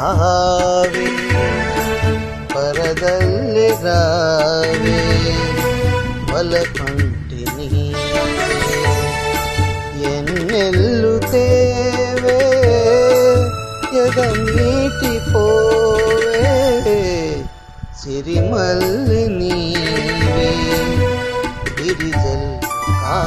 ಆವೆ ಪರದಲ್ಲಿ ರಾವೆ ಬಲಪಂಟಿನಿ ಎನ್ನೆಲ್ಲುತ್ತೇವೆ ಎದ ನೀಟಿ ಪೋವೆ ಸಿರಿಮಲ್ಲಿ ನೀವೆ ಬಿರಿಜಲ್ ಕಾ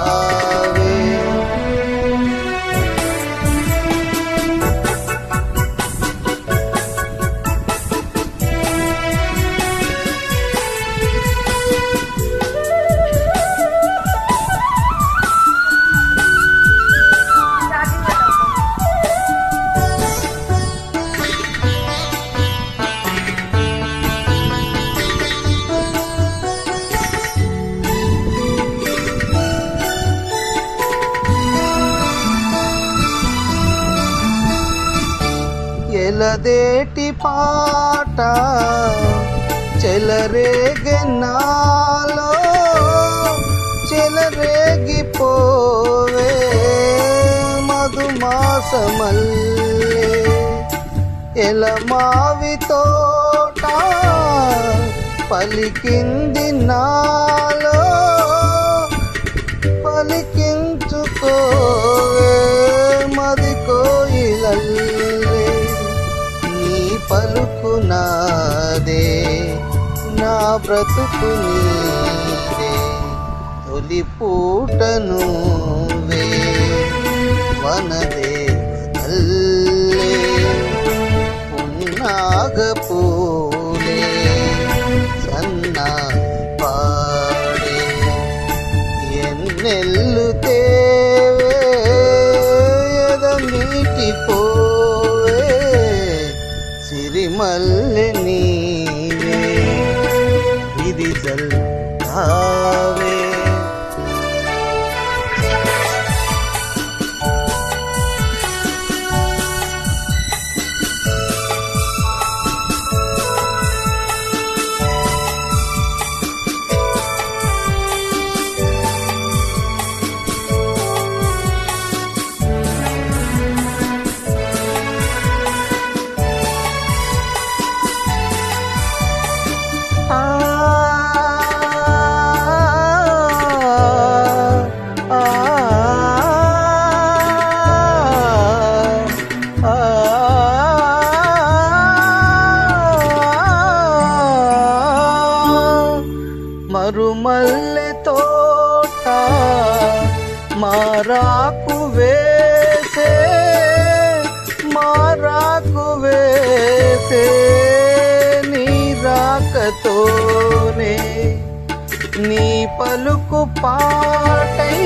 చెలదేటి పాట ఎలదేటి పాట చెలరేగెన్నాలో చెలరేగిపోవే మధుమాసమల్లే. ఎల తోట పలికింది నాలో పలుకు నాదే నా బ్రతుకు నీదే తొలి పూటను వే వనదేవతల్లే పున్నాగ పూలే సన్నా పాడే ఎన్నెల్లు తేవే ఎద నీటి పోవే మల్లె నీవే. విరిజల్ కావే మల్లె తోట మారాకు వేసే మారాకు వేసే నీ రాకతోనే. నీ పలుకు పాటై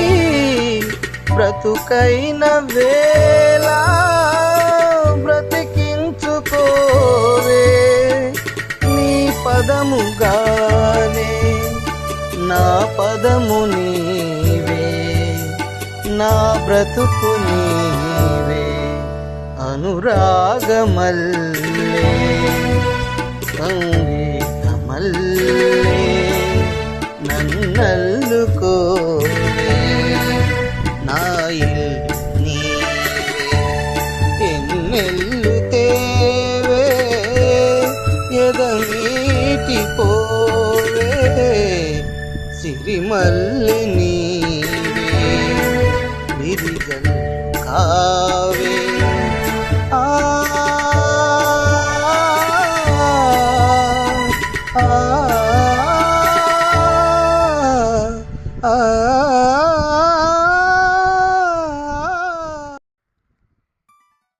బ్రతుకైన వేళ పదము నీవే. నా బ్రతుకు నీవే. అనురాగమల్లే. సంగీతమల్లే. నన్నల్లుకో నా ఇల్లు నీవే. ఎన్నెల్లు తేవే. ఎద నీటి సిరిమల్లి నీవే విరిజల్ కావే.